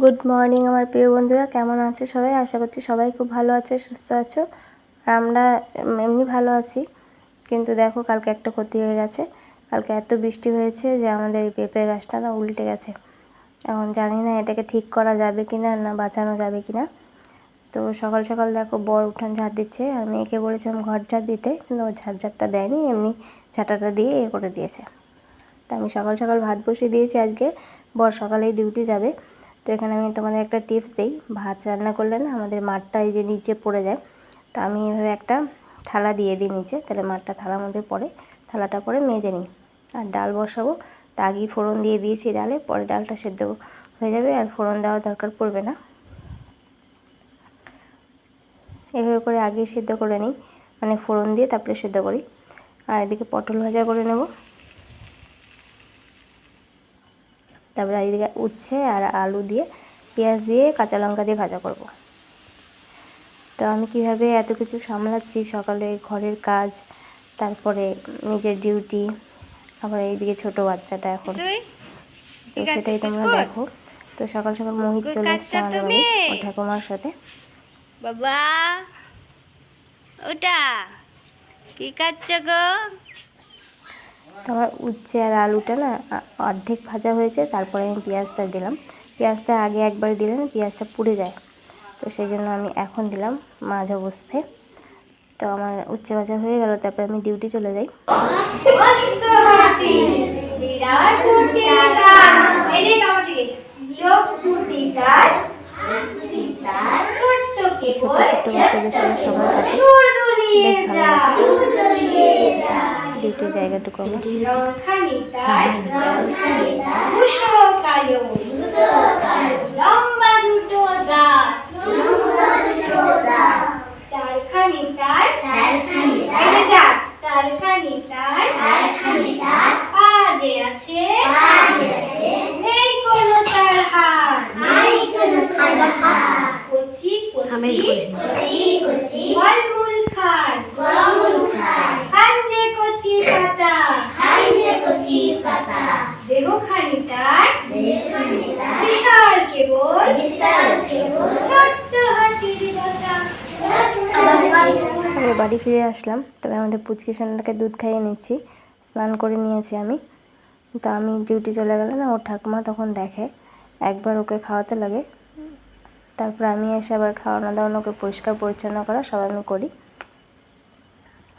Good morning আমার প্রিয় বন্ধুরা, কেমন আছো সবাই? আশা করছি সবাই খুব ভালো আছে, সুস্থ আছো। আমরা এমনি ভালো আছি, কিন্তু দেখো কালকে একটা ক্ষতি হয়ে গেছে। কালকে এত বৃষ্টি হয়েছে যে আমাদের এই পেঁপে গাছটা না উল্টে গেছে। এখন জানি না এটাকে ঠিক করা যাবে কি না না বাঁচানো যাবে কি না তো সকাল সকাল দেখো বর উঠান ঝাড় দিচ্ছে, আর মেয়েকে বলেছিলাম ঘর ঝাড় দিতে, কিন্তু ও ঝাড় ঝাড়টা দেয়নি, এমনি ঝাঁটাটা দিয়ে এ করে দিয়েছে। তা আমি সকাল সকাল ভাত বসিয়ে দিয়েছি আজকে। বর সকালেই ডিউটি যাবে। তো এখানে আমি তোমাদের একটা টিপস দিই। ভাত রান্না করলে না আমাদের মাঠটা এই যে নিচে পড়ে যায়। তো আমি এভাবে একটা থালা দিয়ে দিই নিচে। তাহলে মাঠটা থালার মধ্যে পড়ে। থালাটা পরে মেজে নিই। আর ডাল বসাবো। আগেই ফোড়ন দিয়ে দিয়েছি ডালে। পরে ডালটা সেদ্ধ হয়ে যাবে। আর ফোড়ন দেওয়ার দরকার পড়বে না। এভাবে করে আগে সেদ্ধ করে নিই। মানে ফোড়ন দিয়ে তারপরে সেদ্ধ করি। আর এদিকে পটল ভাজা করে নেব। তারপরে এদিকে উচ্ছে আর আলু দিয়ে পেঁয়াজ দিয়ে কাঁচা লঙ্কা দিয়ে ভাজা করব। তো আমি কীভাবে এত কিছু সামলাচ্ছি সকালে ঘরের কাজ তারপরে নিজের ডিউটি আবার এইদিকে ছোট বাচ্চাটা এখন। তো সেটাই তোমরা দেখো। তো সকাল সকাল মোহিত চলে এসছে আমাদের বাড়ি ও ঠাকুমার সাথে। বাবা ওটা কি খাচ্ছ গো? তো আমার উচ্ছে আর আলুটা না অর্ধেক ভাজা হয়েছে, তারপরে আমি পেঁয়াজটা দিলাম। পেঁয়াজটা আগে একবার দিলে না পেঁয়াজটা পুড়ে যায়। তো সেই জন্য আমি এখন দিলাম মাঝ অবস্থায়। তো আমার উচ্ছে ভাজা হয়ে গেল, তারপরে আমি ডিউটি চলে যাই। ছোট্ট ছোট্ট বাচ্চাদের সাথে সময় কাটে। বেশ ভালো লাগছে। ডিউটির জায়গাটুকু আমার। রংখানি তার চারখানি তার এই যে চার চারখানি তার পাজে আছে নেই কোনো তার হাত কচি কচি ফলমূল খান তারপরে বাড়ি ফিরে আসলাম। তবে আমাদের পুচকি সোনাটাকে দুধ খাইয়ে নিচ্ছি। স্নান করে নিয়েছি আমি। তো আমি ডিউটি চলে গেলে না, ওর ঠাকুমা তখন দেখে। একবার ওকে খাওয়াতে লাগে। তারপর আমি এসে আবার খাওয়ানো দাওয়ানো, ওকে পরিষ্কার পরিচ্ছন্ন করা, সব আমি করি।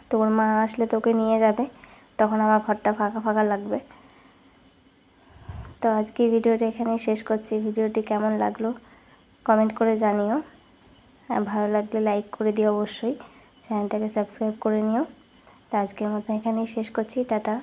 তো ওর মা আসলে তোকে নিয়ে যাবে। তখন আমার ঘরটা ফাঁকা ফাঁকা লাগবে। তো আজকে ভিডিওটা এখানেই শেষ করছি। ভিডিওটি কেমন লাগল কমেন্ট করে জানিও। আর ভালো লাগলে লাইক করে দিও অবশ্যই। চ্যানেলটাকে সাবস্ক্রাইব করে নিও। তো আজকের মতো এখানেই শেষ করছি। টাটা।